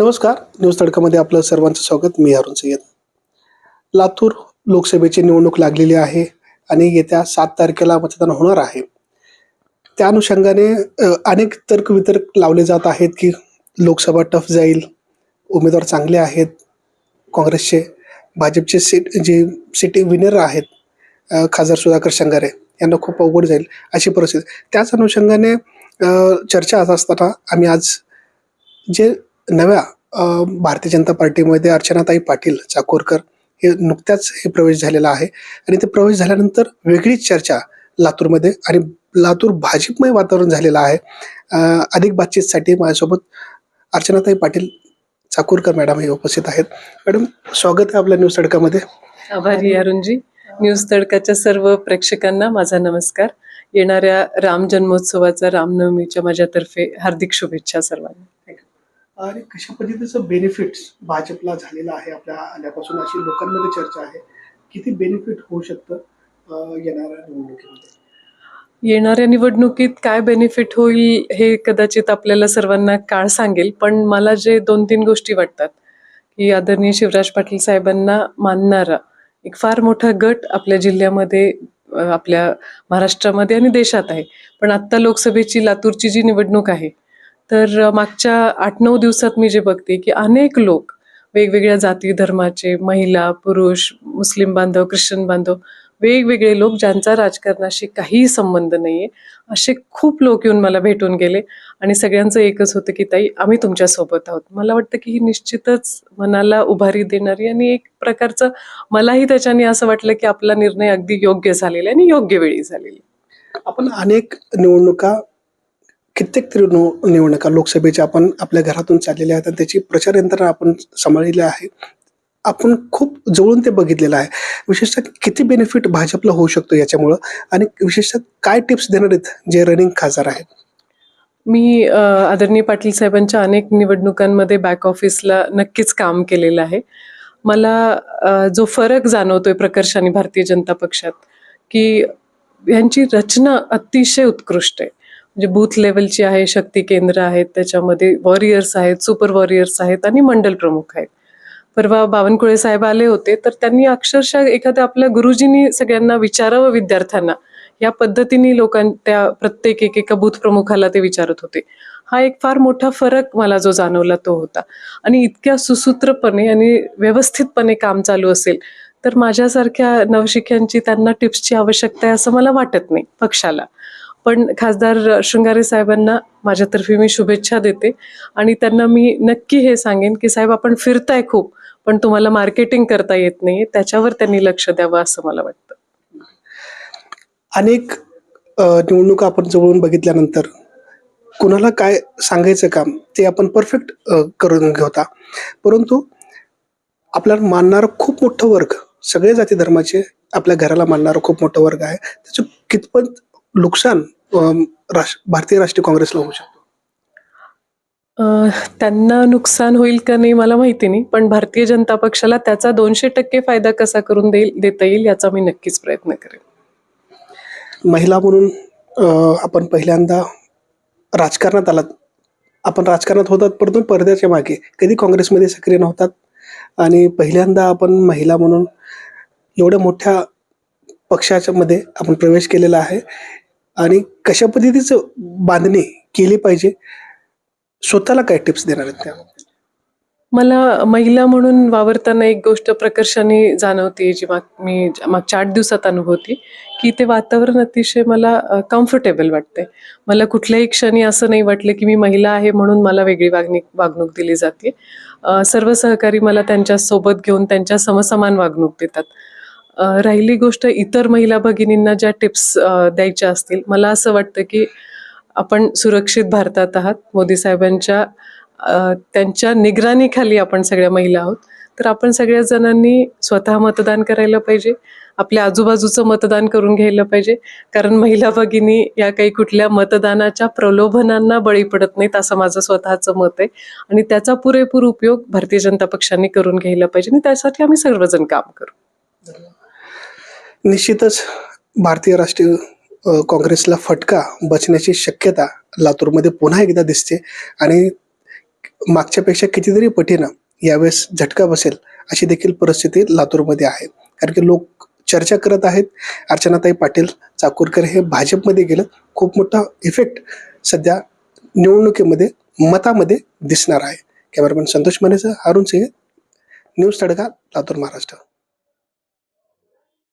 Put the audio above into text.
नमस्कार. न्यूज तडकामध्ये आपलं सर्वांचं स्वागत. मी अरुण सय्यद. लातूर लोकसभेची निवडणूक लागलेली आहे आणि येत्या सात तारखेला मतदान होणार आहे. त्या अनुषंगाने अनेक अनेक तर्कवितर्क लावले जात आहेत की लोकसभा टफ जाईल उमेदवार चांगले आहेत काँग्रेसचे भाजपचे सीट जे सिटी विनर आहेत खासदार सुधाकर शंगारे यांना खूप अवघड जाईल अशी परिस्थिती. त्याच अनुषंगाने चर्चा होत असताना आम्ही आज जे नव्या भारतीय जनता पार्टीमध्ये अर्चनाताई पाटील चाकोरकर हे नुकत्याच हे प्रवेश झालेला आहे. आणि ते प्रवेश झाल्यानंतर वेगळीच चर्चा लातूरमध्ये आणि लातूर भाजपमय वातावरण झालेलं आहे. अधिक बातचीतसाठी माझ्यासोबत अर्चनाताई पाटील चाकूरकर मॅडम हे उपस्थित आहेत. मॅडम स्वागत आहे आपल्या न्यूज तडकामध्ये. आभारी अरुणजी. न्यूज तडकाच्या सर्व प्रेक्षकांना माझा नमस्कार. येणाऱ्या राम जन्मोत्सवाचा रामनवमीच्या माझ्यातर्फे हार्दिक शुभेच्छा सर्वांना. आणि कशा पद्धतीचं बेनिफिट्स भाजपला झालेलं आहे? आपल्या आल्यापासून अशी लोकांमध्ये चर्चा आहे. किती बेनिफिट होऊ शकतं येणाऱ्या निवडणुकीमध्ये? येणाऱ्या निवडणुकीत काय बेनिफिट होईल हे कदाचित आपल्याला सर्वांना काळ सांगेल पण मला जे दोन तीन गोष्टी वाटतात की आदरणीय शिवराज पाटील साहेबांना मानणारा एक फार मोठा गट आपल्या जिल्ह्यामध्ये आपल्या महाराष्ट्रामध्ये आणि देशात आहे. पण आत्ता लोकसभेची लातूरची जी निवडणूक आहे तर मागच्या आठ नऊ दिवसात मी जे बघते की अनेक लोक वेगवेगळ्या जाती धर्माचे महिला पुरुष मुस्लिम बांधव ख्रिश्चन बांधव वेगवेगळे लोक ज्यांचा राजकारणाशी काहीही संबंध नाहीये असे खूप लोक येऊन मला भेटून गेले आणि सगळ्यांचं एकच होतं की ताई आम्ही तुमच्यासोबत आहोत. मला वाटतं की ही निश्चितच मनाला उभारी देणारी आणि एक प्रकारचं मलाही त्याच्याने असं वाटलं की आपला निर्णय अगदी योग्य झालेला आहे आणि योग्य वेळी झालेला आपण अनेक निवडणुका कित्येक तरी निवडणुका लोकसभेच्या आपण आपल्या घरातून चाललेल्या आहेत आणि त्याची प्रचार यंत्रणा आपण सांभाळलेली आहे. आपण खूप जवळून ते बघितलेलं आहे. विशेषतः किती बेनिफिट भाजपला होऊ शकतो याच्यामुळं? आणि विशेषतः काय टिप्स देणार आहेत जे रनिंग खासदार आहेत? मी आदरणीय पाटील साहेबांच्या अनेक निवडणुकांमध्ये बॅक ऑफिसला नक्कीच काम केलेलं आहे. मला जो फरक जाणवतोय प्रकर्षाने भारतीय जनता पक्षात की यांची रचना अतिशय उत्कृष्ट आहे. म्हणजे बूथ लेवलची आहे शक्ती केंद्र आहेत त्याच्यामध्ये वॉरियर्स आहेत सुपर वॉरियर्स आहेत आणि मंडल प्रमुख आहेत. परवा बावनकुळे साहेब आले होते तर त्यांनी अक्षरशः एखाद्या आपल्या गुरुजींनी सगळ्यांना विचारावं विद्यार्थ्यांना. या पद्धतीने लोकां त्या प्रत्येक एक एका बूथ प्रमुखाला ते विचारत होते. हा एक फार मोठा फरक मला जो जाणवला तो होता. आणि इतक्या सुसूत्रपणे आणि व्यवस्थितपणे काम चालू असेल तर माझ्यासारख्या नवशिक्यांची त्यांना टिप्सची आवश्यकता आहे असं मला वाटत नाही पक्षाला. पण खासदार शृंगारे साहेबांना माझ्यातर्फे मी शुभेच्छा देते. आणि त्यांना मी नक्की हे सांगेन की साहेब आपण फिरताय खूप पण तुम्हाला मार्केटिंग करता येत नाही त्याच्यावर त्यांनी लक्ष द्यावं असं मला वाटतं. अनेक निवडणूक आपण जवळून बघितल्यानंतर कुणाला काय सांगायचं काम ते आपण परफेक्ट करून घेता. परंतु आपल्याला मानणारं खूप मोठं वर्ग सगळे जाती धर्माचे आपल्या घराला मानणारं खूप मोठं वर्ग आहे. त्याचं कितपत नुकसान भारतीय राष्ट्रीय काँग्रेसला होऊ शकतो? त्यांना नुकसान होईल का नाही मला माहिती नाही पण भारतीय जनता पक्षाला त्याचा दोनशे टक्के फायदा कसा करून देईल देता येईल याचा मी नक्कीच प्रयत्न करेन. महिला म्हणून आपण पहिल्यांदा राजकारणात आलात. आपण राजकारणात होतात परंतु पडद्याच्या मागे. कधी काँग्रेसमध्ये सक्रिय नव्हतात. आणि पहिल्यांदा आपण महिला म्हणून एवढ्या मोठ्या पक्षाच्या मध्ये आपण प्रवेश केलेला आहे. आणि कशा पद्धतीचं बांधणी केली पाहिजे स्वतःला काय टिप्स देणार आहेत त्या? मला महिला म्हणून वावरताना एक गोष्ट प्रकर्षाने जाणवते जी माग मी मागच्या आठ दिवसात अनुभवते की ते वातावरण अतिशय मला कम्फर्टेबल वाटते मला कुठल्याही क्षणी असं नाही वाटलं की मी महिला आहे म्हणून मला वेगळी वागणी वागणूक दिली जाते. सर्व सहकारी मला त्यांच्यासोबत घेऊन त्यांच्या समसमान वागणूक देतात. राहिली गोष्ट इतर महिला भगिनींना ज्या टिप्स द्यायच्या असतील. मला असं वाटतं की आपण सुरक्षित भारतात आहात. मोदी साहेबांच्या त्यांच्या निगराणीखाली आपण सगळ्या महिला आहोत. तर आपण सगळ्या जणांनी स्वतः मतदान करायला पाहिजे. आपल्या आजूबाजूचं मतदान करून घ्यायला पाहिजे. कारण महिला भगिनी या काही कुठल्या मतदानाच्या प्रलोभनांना बळी पडत नाहीत असं माझं स्वतःचं मत आहे. आणि त्याचा पुरेपूर उपयोग भारतीय जनता पक्षाने करून घ्यायला पाहिजे. आणि त्यासाठी आम्ही सर्वजण काम करू. निश्चितच भारतीय राष्ट्रीय काँग्रेसला फटका बचण्याची शक्यता लातूरमध्ये पुन्हा एकदा दिसते आणि मागच्यापेक्षा कितीतरी पटीनं यावेळेस झटका बसेल अशी देखील परिस्थिती लातूरमध्ये आहे. कारण की लोक चर्चा करत आहेत. अर्चनाताई पाटील चाकूरकर हे भाजपमध्ये गेलं. खूप मोठा इफेक्ट सध्या निवडणुकीमध्ये मतामध्ये दिसणार आहे. कॅमेरामॅन संतोष मानेचा अरुण सिंह न्यूज तडका लातूर महाराष्ट्र.